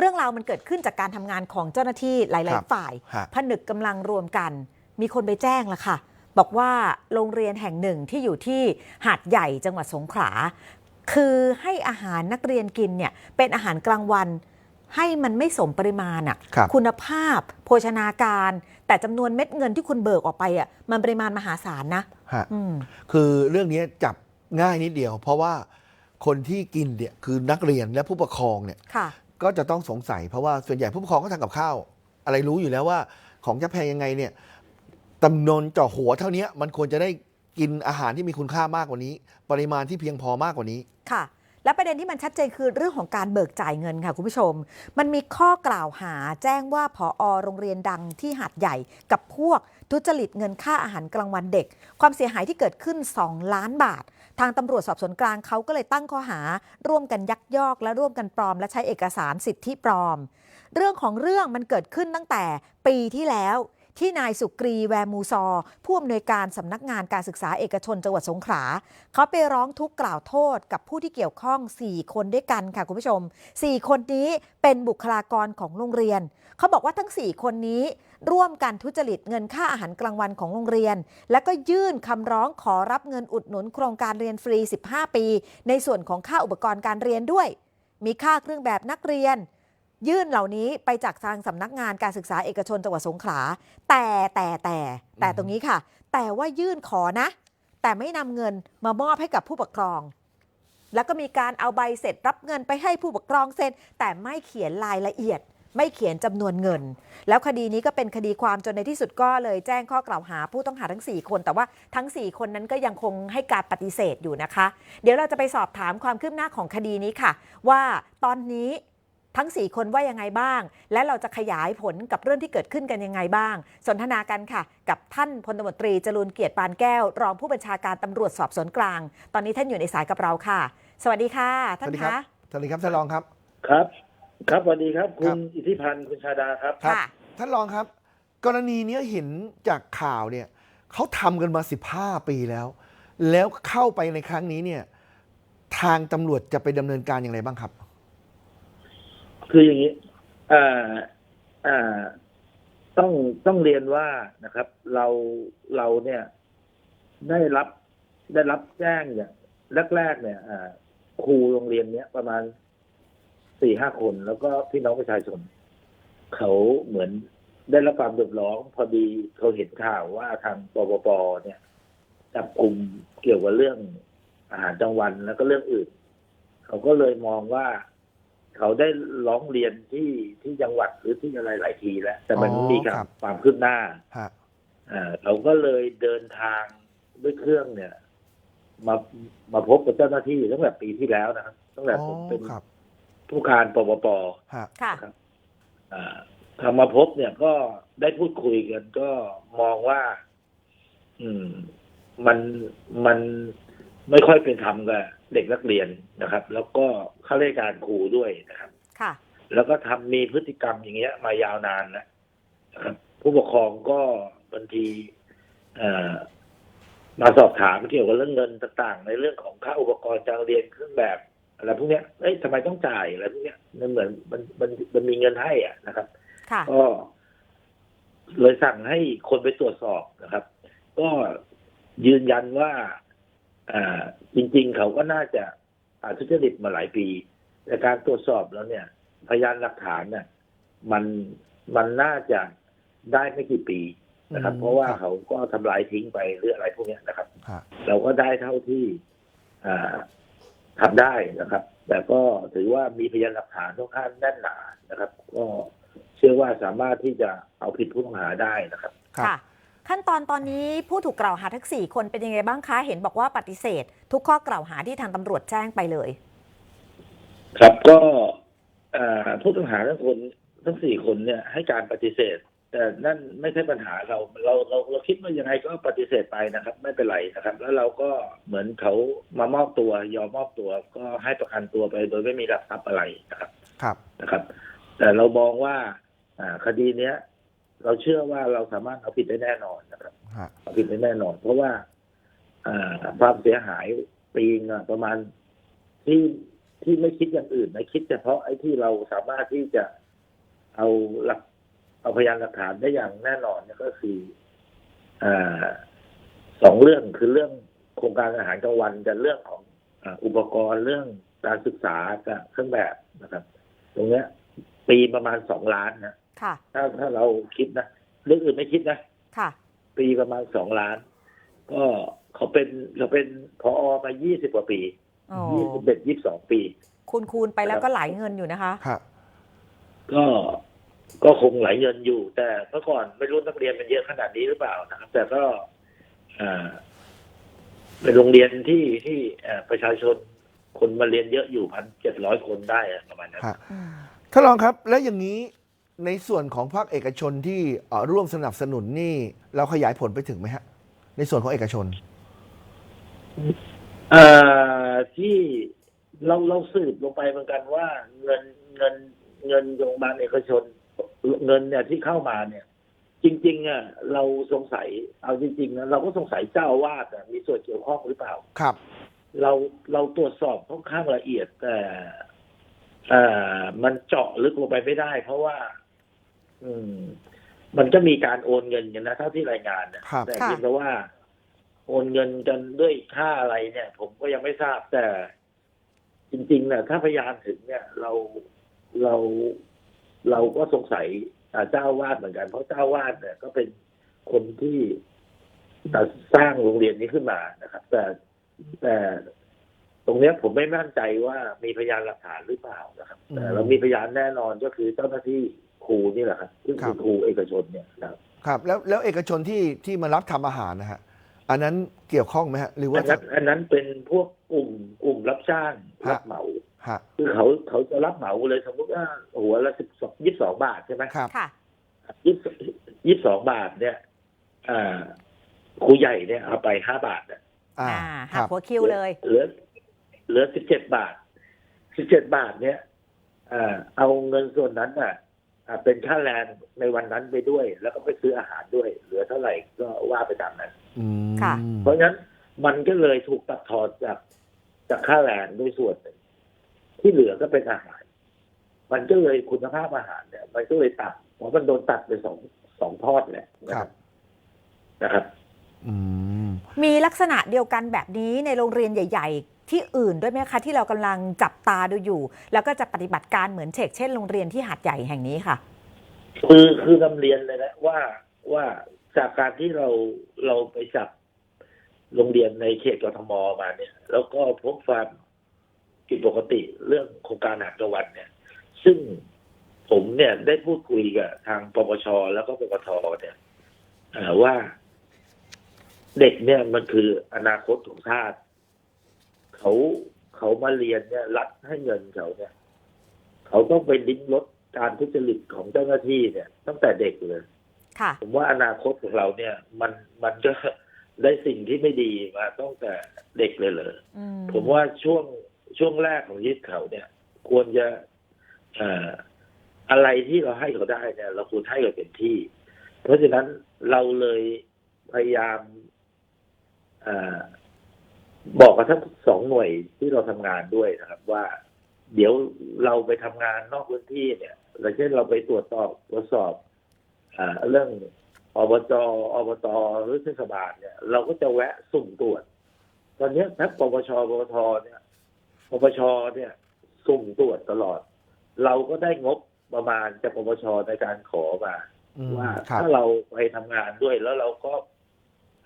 เรื่องราวมันเกิดขึ้นจากการทำงานของเจ้าหน้าที่หคลารัยบๆ ฝ่าย ฮะ ผนึกกำลังรวมกัน มีคนไปแจ้งแล้วค่ะ บอกว่าโรงเรียนแห่งหนึ่งที่อยู่ที่หาดใหญ่จังหวัดสงขลาคือให้อาหารนักเรียนกินเนี่ยเป็นอาหารกลางวัน ให้มันไม่สมปริมาณอะครับ คุณภาพ โภชนาการ แต่จำนวนเม็ดเงินที่คุณเบิกออกไปอะมันปริมาณมหาศาลนะฮะ อืม คือเรื่องนี้จับง่ายนิดเดียว เพราะว่าคนที่กินเนี่ยคือนักเรียนและผู้ปกครองเนี่ย ค่ะ ก็จะต้องสงสัยเพราะว่าส่วนใหญ่ผู้ปกครองก็ทำกับข้าว อะไรรู้อยู่แล้วว่าของจะแพงยังไงเนี่ยจำนวนจ่อหัวเท่านี้มันควรจะได้กินอาหารที่มีคุณค่ามากกว่านี้ ปริมาณที่เพียงพอมากกว่านี้ ค่ะ และประเด็นที่มันชัดเจนคือเรื่องของการเบิกจ่ายเงินค่ะคุณผู้ชม มันมีข้อกล่าวหาแจ้งว่าผอโรงเรียนดังที่หาดใหญ่กับพวก ทุจริตเงินค่าอาหารกลางวันเด็ก ความเสียหายที่เกิดขึ้น 2 ล้านบาท ทางตำรวจสอบสวนกลางเขาก็เลยตั้งข้อหา ร่วมกันยักยอก และร่วมกันปลอม และใช้เอกสารสิทธิปลอม เรื่องของเรื่องมันเกิดขึ้นตั้งแต่ปีที่แล้วที่นายสุกรีแวร์มูซอ ผู้อำนวยการสำนักงานการศึกษาเอกชนจังหวัดสงขลาเขาไปร้องทุกข์กล่าวโทษกับผู้ที่เกี่ยวข้อง 4 คนด้วยกันค่ะคุณผู้ชม 4 คนนี้เป็นบุคลากรของโรงเรียน เขาบอกว่าทั้ง 4 คนนี้ ร่วมกันทุจริตเงินค่าอาหารกลางวันของโรงเรียน และก็ยื่นคำร้องขอรับเงินอุดหนุนโครงการเรียนฟรี 15 ปี ในส่วนของค่าอุปกรณ์การเรียนด้วย มีค่าเครื่องแบบนักเรียน ยื่นเหล่านี้ไปจากทางสำนักงานการศึกษาเอกชนจังหวัดสงขลาแต่แต่แต่แต่ตรงนี้ค่ะ แต่ว่ายื่นขอนะ แต่ไม่นำเงินมามอบให้กับผู้ปกครองแล้วก็มีการเอาใบเสร็จรับเงินไปให้ผู้ปกครองเซ็นแต่ไม่เขียนรายละเอียด ไม่เขียนจำนวนเงิน แล้วคดีนี้ก็เป็นคดีความจนในที่สุดก็เลยแจ้งข้อกล่าวหาผู้ต้องหาทั้ง 4 คน แต่ว่าทั้ง 4 คนนั้นก็ยังคงให้การปฏิเสธอยู่นะคะ เดี๋ยวเราจะไปสอบถามความคืบหน้าของคดีนี้ค่ะ ว่าตอนนี้ทั้ง 4 คนว่ายังไงบ้าง และเราจะขยายผลกับเรื่องที่เกิดขึ้นกันยังไงบ้าง สนทนากันค่ะ กับท่านพลตำรวจตรีจรูนเกียรติปานแก้ว รองผู้บัญชาการตำรวจสอบสวนกลาง ตอนนี้ท่านอยู่ในสายกับเราค่ะ สวัสดีค่ะสท่าวันสดีคคะรัสวัสดีครับท่านรองครับครับ ครับสวัสดีครับ คุครัณบอิทธิพันธ์คุณชาดาครับ ครับค่ะท่านรองครับ กรณีเนี้ยเห็นจากข่าวเนี่ยเขาทำกันมา 15 ปีแล้ว แล้วเข้าไปในครั้งนี้เนี่ย ทางตำรวจจะไปดำเนินการอย่างไรบ้างครับ คืออย่างนี้อ่าอ่าต้องต้องเรียนว่านะครับ เราเราเนี่ย ได้รับได้รับแจ้งอย่างแรกๆเนี่ย อ่า ครูโรงเรียนเนี้ยประมาณ สี่ห้าคนแล้วก็พี่น้องประชาชน เขาเหมือนได้รับความเดือดร้อนพอดีเขาเห็นข่าวว่าทางปปปเนี่ยจับกลุ่มเกี่ยวกับเรื่องอาหารกลางวันแล้วก็เรื่องอื่น เขาก็เลยมองว่า เขาได้ร้องเรียนที่ที่จังหวัดหรือที่อะไรหลายทีแล้ว แต่มันอ๋อไม่มีการครับความคืบหน้าฮะอ่าเขาก็เลยเดินทางด้วยเครื่องเนี่ย มามาพบกับเจ้าหน้าที่ตั้งแต่ปีที่แล้วนะครับตั้งแต่อ๋อผมเป็นครับ ผู้การปปปฮะค่ะอ่าทางมาพบเนี่ยก็ได้พูดคุยกัน ก็มองว่า อืม มันมันไม่ค่อยเป็นธรรมกับเด็กนักเรียนนะครับ แล้วก็ข้าราชการครูด้วยนะครับ ค่ะ แล้วก็ทำมีพฤติกรรมอย่างเงี้ย มายาวนานแล้วนะครับ ผู้ปกครองก็บางทีเอ่อมาสอบถามเกี่ยวกับเรื่องเงินต่างๆ ในเรื่องของค่าอุปกรณ์การเรียนเครื่องแบบ อะไรพวกเนี้ยเอ้ยทำไมต้องจ่ายอะไรพวกเนี้ยมันเหมือนมันมันมันมีเงินให้อะนะครับ ค่ะ ก็ เลยสั่งให้คนไปตรวจสอบนะครับ ก็ยืนยันว่า อ่า จริง ๆ เขาก็น่าจะอาทุจริตมาหลายปี แต่การตรวจสอบแล้วเนี่ย พยานหลักฐานเนี่ยมันมันน่าจะได้ไม่กี่ปีนะครับอืมเพราะว่าครับเขาก็ทำลายทิ้งไปหรืออะไรพวกเนี้ยนะครับฮะเราก็ได้เท่าที่ อ่า ทำได้นะครับ แต่ก็ถือว่ามีพยานหลักฐานค่อนข้างแน่นหนานะครับ ก็เชื่อว่าสามารถที่จะเอาผิดผู้ต้องหาได้นะครับ ครับ ค่ะ ขั้นตอนตอนนี้ผู้ถูกกล่าวหาทั้ง 4 คนเป็นยังไงบ้างคะ เห็นบอกว่าปฏิเสธ ทุกข้อกล่าวหาที่ทางตำรวจแจ้งไปเลย ครับก็อ่าผู้ต้องหาทั้งคนทั้งสี่คนเนี่ยให้การปฏิเสธ แต่นั่นไม่ใช่ปัญหาเราเราเราเราคิดว่ายังไงก็ปฏิเสธไปนะครับ ไม่เป็นไรนะครับ แล้วเราก็เหมือนเขามามอบตัวยอมมอบตัวก็ให้ประกันตัวไปโดยไม่มีหลักทรัพย์อะไรนะครับครับนะครับ แต่เรามองว่าอ่าคดีเนี้ย เราเชื่อว่าเราสามารถเอาผิดได้แน่นอนนะครับฮะเอาผิดได้แน่นอน เพราะว่าอ่าความเสียหายปีงอะประมาณที่ที่ไม่คิดอย่างอื่นนะคิดเฉพาะไอ้ที่เราสามารถที่จะเอาหลัก เอาพยานหลักฐานได้อย่างแน่นอนเนี่ยก็คืออ่าสองเรื่องคือเรื่องโครงการอาหารกลางวันกับเรื่องของอ่าอุปกรณ์เรื่องการศึกษากับเครื่องแบบนะครับ ตรงเนี้ย ปีประมาณสองล้านนะค่ะถ้าถ้าเราคิดนะเรื่องอื่นไม่คิดนะค่ะ ปีประมาณสองล้าน ก็เขาเป็นเขาเป็นพอมายี่สิบกว่าปีอ๋อยี่สิบเอ็ดยี่สิบสองปี คูณคูณไปแล้วก็หลายเงินอยู่นะคะครับก็ ก็คงหลายเงินอยู่ แต่เมื่อก่อนไม่รู้นักเรียนมันเยอะขนาดนี้หรือเปล่านะครับ แต่ก็อ่าเป็นโรงเรียนที่ที่เอ่อประชาชนคนมาเรียนเยอะอยู่พันเจ็ดร้อยคนได้อะประมาณนั้นฮะอืมท่านรองครับ แล้วอย่างนี้ในส่วนของภาคเอกชนที่เอ่อร่วมสนับสนุนนี่ เราขยายผลไปถึงไหมฮะ ในส่วนของเอกชนเอ่อที่เราเราสืบลงไปเหมือนกันว่าเงินเงินเงินโรงพยาบาลเอกชน เงินเนี่ยที่เข้ามาเนี่ย จริง ๆอะเราสงสัยเอาจริงๆนะเราก็สงสัยเจ้าอาวาสอะมีส่วนเกี่ยวข้องหรือเปล่าครับ เราเราตรวจสอบค่อนข้างละเอียดแต่เอ่อมันเจาะลึกลงไปไม่ได้ เพราะว่า อืม มันก็มีการโอนเงินกันนะเท่าที่รายงานนะครับแต่ค่ะเพียงแต่ว่า โอนเงินกันด้วยค่าอะไรเนี่ย ผมก็ยังไม่ทราบแต่จริงๆเนี่ยถ้าพยานถึงเนี่ย เราเรา เราก็สงสัยอ่าเจ้าอาวาดเหมือนกัน เพราะเจ้าอาวาดเนี่ยก็เป็นคนที่สร้างโรงเรียนนี้ขึ้นมานะครับ แต่แต่ตรงเนี้ยผมไม่มั่นใจว่ามีพยานหลักฐานหรือเปล่านะครับอืมแต่เรามีพยานแน่นอนก็คือเจ้าหน้าที่ครูนี่แหละครับซึ่งครัคืบอครูเอกชนเนี่ยนะครับครับ แล้วแล้วเอกชนที่ที่มารับทำอาหารนะฮะอันนั้นเกี่ยวข้องไหมฮะหรืออัว่านนั้นอันนั้นเป็นพวกกลุ่มกลุ่มรับจ้างฮะรับเหมาฮะ คือเขาเขาจะรับเหมาเลยสมมติว่าหัวละสิบสองยี่สิบสองบาทใช่ไหมครับค่ะยี่สิบยี่สิบสองบาทเนี่ยอ่าครูใหญ่เนี่ยเอาไปห้าบาทเนี่ยอ่าอ่าคหักรับหัวคิวเลยเหลือเหลือสิบเจ็ดบาทสิบเจ็ดบาทเนี่ยอ่าเอาเงินส่วนนั้นน่ะอ่าเป็นค่าแรงในวันนั้นไปด้วย แล้วก็ไปซื้ออาหารด้วย เหลือเท่าไหร่ก็ว่าไปตามนั้นอืมค่ะเพราะฉะนั้นมันก็เลยถูกตัดทอนจากจากค่าแรงด้วยส่วนหนึ่ง ที่เหลือก็เป็นอาหาร มันก็เลยคุณภาพอาหารเนี่ย มันก็เลยตัดเพราะมันโดนตัดไปสองสองทอดแหละนะคครัรับบนะครับอืมมีลักษณะเดียวกันแบบนี้ในโรงเรียนใหญ่ ๆ ที่อื่นด้วยไหมคะ ที่เรากำลังจับตาดูอยู่ แล้วก็จะปฏิบัติการเหมือนเชกเช่นโรงเรียนที่หาดใหญ่แห่งนี้ค่ะ คือคือนำเรียนเลยนะว่าว่าจากการที่เราเราไปจับโรงเรียนในเขตกทมมาเนี่ย แล้วก็พบความ ผิดปกติเรื่องโครงการอาหารกลางวันเนี่ย ซึ่งผมเนี่ยได้พูดคุยกับทางปปชแล้วก็ปปทเนี่ยเอ่อว่าเด็กเนี่ยมันคืออนาคตของชาติเขาเขามาเรียนเนี่ยรัฐให้เงินเขาเนี่ย เขาต้องไปลิ้มรสการทุจริตของเจ้าหน้าที่เนี่ย ตั้งแต่เด็กเลยค่ะผมว่าอนาคตของเราเนี่ย มันมันก็ได้สิ่งที่ไม่ดีมาตั้งแต่เด็กเลยเลยอืมผมว่าช่วง ช่วงแรกของชีวิตเขาเนี่ย ควรจะอะไรที่เราให้เขาได้เนี่ย เราควรให้เขาเต็มที่ เพราะฉะนั้นเราเลยพยายามอบอกกับทั้งสองหน่วยที่เราทำงานด้วยนะครับ ว่า เดี๋ยวเราไปทำงานนอกพื้นที่เนี่ยอย่างเช่นเราไปตรวจสอบตรวจสอบอเรื่องอบจอบตหรือเทศบาลเนี่ย เราก็จะแวะสุ่มตรวจ ตอนนี้ทั้งปปชปปทเนี่ย ปปชเนี่ยสุ่มตรวจตลอด เราก็ได้งบประมาณจากปปชในการขอมาอืมว่าครับถ้าเราไปทำงานด้วยแล้วเราก็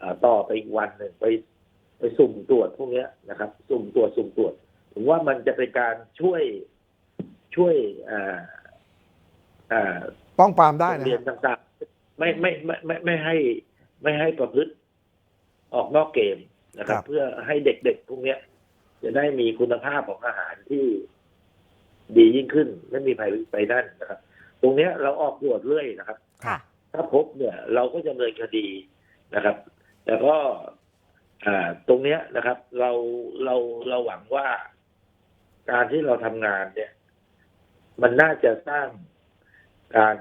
อ่าต่อไปอีกวันหนึ่งไป ไปสุ่มตรวจพวกเนี้ยนะครับ สุ่มตรวจสุ่มตรวจผมว่ามันจะเป็นการช่วยช่วยอ่าอ่าป้องปรามได้โรงนะเรียนฮะต่างๆไม่ไม่ไม่ไม่ไม่ให้ไม่ให้ประพฤติออกนอกเกมนะครับ เพื่อให้เด็กๆพวกเนี้ย จะได้มีคุณภาพของอาหารที่ดียิ่งขึ้นไม่มีภัยไปนั่นนะครับ ตรงเนี้ยเราออกตรวจเรื่อยนะครับ ค่ะ ถ้าพบเนี่ย เราก็จะดำเนินคดีนะครับ แต่ก็อ่าตรงเนี้ยนะครับ เราเราเราหวังว่าการที่เราทำงานเนี่ย มันน่าจะสร้างการ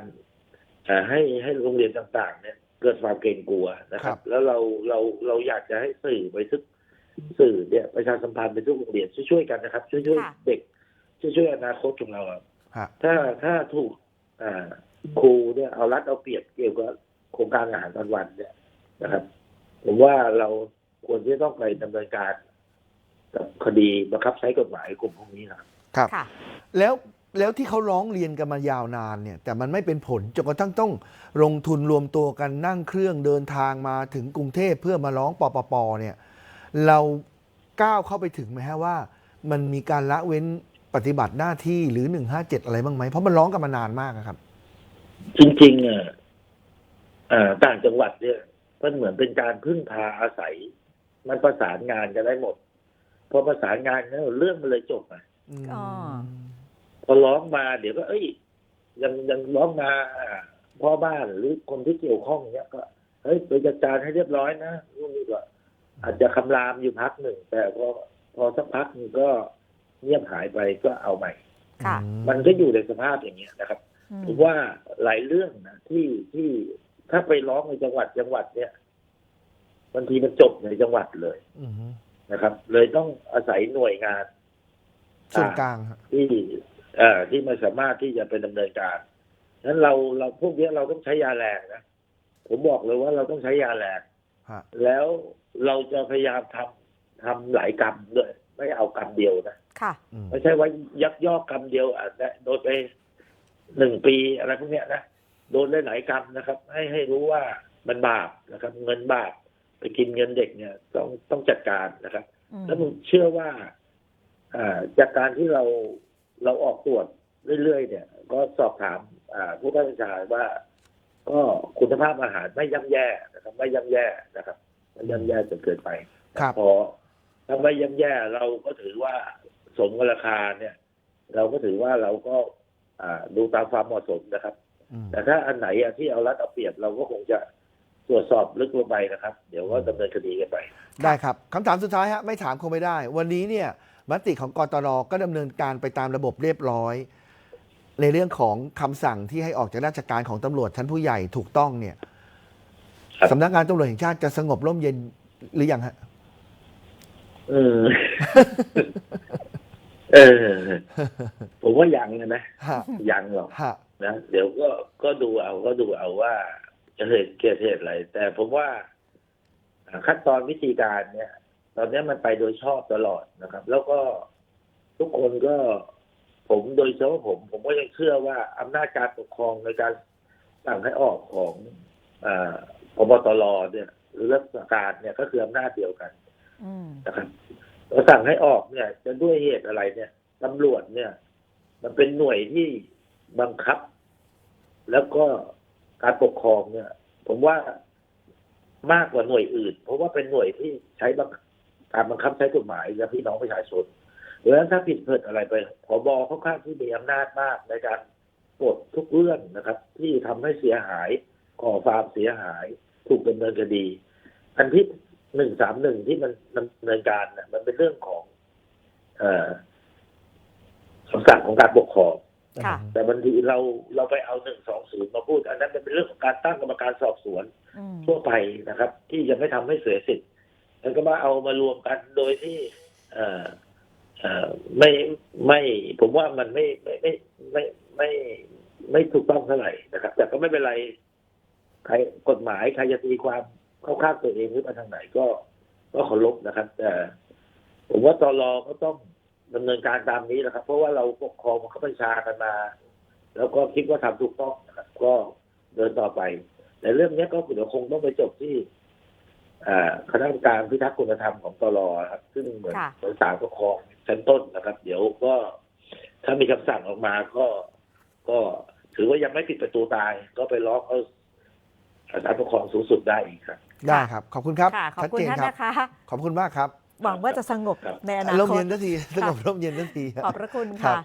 อ่าให้ให้โรงเรียนต่าง ๆ เนี่ย เกิดความเกรงกลัวนะครับแล้วเราเราเราอยากจะให้สื่อไปทุก สื่อเนี่ยประชาสัมพันธ์ไปทุกโรงเรียนช่วยๆกันนะครับ ช่วยค่ะ ๆเด็กจะช่วยอนาคตของเราอะฮะ ถ้าถ้าถูกอ่าครูเนี่ยเอารัดเอาเปรียบเกี่ยวกับโครงการอาหารกลางวันเนี่ยนะครับ ผมว่าเราควรที่จะต้องไปดำเนินการ กับคดีบังคับใช้กฎหมายกลุ่มพวกนี้นะครับ ครับ ค่ะ แล้วแล้วที่เขาร้องเรียนกันมายาวนานเนี่ย แต่มันไม่เป็นผลจนกระทั่งต้องลงทุนรวมตัวกันนั่งเครื่องเดินทางมาถึงกรุงเทพเพื่อมาร้องปปปเนี่ย เราก้าวเข้าไปถึงไหมฮะว่า มันมีการละเว้นปฏิบัติหน้าที่หรือ 157 อะไรบ้างไหม เพราะมันร้องกันมานานมากอะครับ จริงๆอะอ่าต่างจังหวัดเนี่ยมันเหมือนเป็นการพึ่งพาอาศัย มันประสานงานกันได้หมดพอประสานงานแล้วเรื่องมันเลยจบอะอ๋อ พอร้องมาเดี๋ยวก็ เอ้ย ยังยังร้องมาอ่าพ่อบ้านหรือคนที่เกี่ยวข้องเนี้ยก็เฮ้ยไปจัดการให้เรียบร้อยนะนู่นนี่ก็ อาจจะคำรามอยู่พักหนึ่ง แต่พอพอสักพักหนึงก็เงียบหายไปก็เอาใหม่ค่ะ มันก็อยู่ในสภาพอย่างเงี้ยนะครับอืมผมว่าหลายเรื่องนะที่ที่ถ้าไปร้องในจังหวัดจังหวัดเนี่ยบางทีมันจบในจังหวัดเลยอืมนะครับ เลยต้องอาศัยหน่วยงานส่วนกลางฮะที่เอ่อที่มันสามารถที่จะเป็นดำเนินการนั้นเราเราพวกเนี้ยเราต้องใช้ยาแรงนะผมบอกเลยว่าเราต้องใช้ยาแรง ฮะแล้วเราจะพยายามทำทำหลายกรรมด้วยไม่เอากรรมเดียวนะค่ะ อืมไม่ใช่ว่ายักยอกกรรมเดียวอาจจะโดนไปหนึ่งปีอะไรพวกเนี้ยนะโดนได้หลายกรรมนะครับ ให้ให้รู้ว่ามันบาปนะครับ เงินบาปไปกินเงินเด็กเนี่ยต้องต้องจัดการนะครับ อืมแล้วผมเชื่อว่าอ่าจากการที่เราเราออกตรวจเรื่อยๆเนี่ย ก็สอบถามอ่าผู้บัญชาการว่า ก็คุณภาพอาหารไม่ย่ำแย่ นะครับไม่ย่ำแย่นะครับไม่ย่ำแย่จนเกินไปครับพอถ้าไม่ย่ำแย่เราก็ถือว่าสมกับราคาเนี่ย เราก็ถือว่าเราก็อ่าดูตามความเหมาะสมนะครับอืมแต่ถ้าอันไหนอะที่เอารัดเอาเปรียบเราก็คงจะตรวจสอบลึกลงไปนะครับ เดี๋ยวก็ดำเนินคดีกันไป ได้ครับคำถามสุดท้ายฮะไม่ถามคงไม่ได้ วันนี้เนี่ยมติของกตรก็ดำเนินการไปตามระบบเรียบร้อย ในเรื่องของคำสั่งที่ให้ออกจากราชการของตำรวจชั้นผู้ใหญ่ถูกต้องเนี่ย ครับ สำนักงานตำรวจแห่งชาติจะสงบร่มเย็นหรือยังฮะ เออ เออ ผมว่ายังนะ ฮะยังหรอกฮะนะเดี๋ยวก็ก็ดูเอาก็ดูเอาว่าจะเหตุเกิดเหตุอะไร แต่ผมว่าอ่าขั้นตอนวิธีการเนี่ย ตอนนี้มันไปโดยชอบตลอดนะครับ แล้วก็ทุกคนก็ผมโดยเฉพาะผม ผมก็ยังเชื่อว่าอำนาจการปกครองในการสั่งให้ออกของอ่า พบตรเนี่ย หรือรัฐการเนี่ยก็คืออำนาจเดียวกันอืมนะครับเราสั่งให้ออกเนี่ย จะด้วยเหตุอะไรเนี่ยตำรวจเนี่ย มันเป็นหน่วยที่บังคับ แล้วก็การปกครองเนี่ย ผมว่ามากกว่าหน่วยอื่น เพราะว่าเป็นหน่วยที่ใช้บังการบังคับใช้กฎหมายกับพี่น้องประชาชนดังนั้นถ้าผิดเพิดอะไรไปผบเขาข้างที่มีอำนาจมากในการปลดทุกเรื่องนะครับ ที่ทำให้เสียหาย ก่อความเสียหาย ถูกดำเนินคดี อันที่หนึ่งสามหนึ่งที่มันดำเนินการน่ะมันเป็นเรื่องของเอ่อคำสั่งของการปกครองค่ะแต่บางทีเราเราไปเอาหนึ่งสองศูนย์มาพูด อันนั้นมันเป็นเรื่องของการตั้งกรรมการสอบสวนอืมทั่วไปนะครับ ที่จะไม่ทำให้เสียสิทธิ์แล้วก็มาเอามารวมกันโดยที่เอ่อเอ่อไม่ไม่ ผมว่ามันไม่ไม่ไม่ไม่ไม่ไม่ถูกต้องเท่าไหร่นะครับ แต่ก็ไม่เป็นไร ใครกฎหมายใครจะตีความเข้าข้างตัวเองหรือมาทางไหนก็ ก็เคารพนะครับ แต่ ผมว่าตอรอก็ต้องดำเนินการตามนี้นะครับ เพราะว่าเราปกครองบังคับบัญชากันมา แล้วก็คิดว่าทำถูกต้องนะครับ ก็เดินต่อไป แต่เรื่องนี้ก็เดี๋ยวคงต้องไปจบที่อ่าคณะกรรมการพิทักษ์คุณธรรมของตลอครับ ซึ่งเหมือนค่ะเหมือนศาลปกครองชั้นต้นนะครับ เดี๋ยวก็ถ้ามีคำสั่งออกมาก็ก็ถือว่ายังไม่ปิดประตูตาย ก็ไปร้องเอา ศาลปกครองสูงสุดได้อีกครับ ได้ครับ ขอบคุณครับค่ะขอบชัดคุณเจนท่านครับนะคะ ขอบคุณมากครับ หวังว่าจะสงบครับในอนาร่มคตเย็นสักทีสงบร่มเย็นสักที ขอบพระคุณครัค่ะบ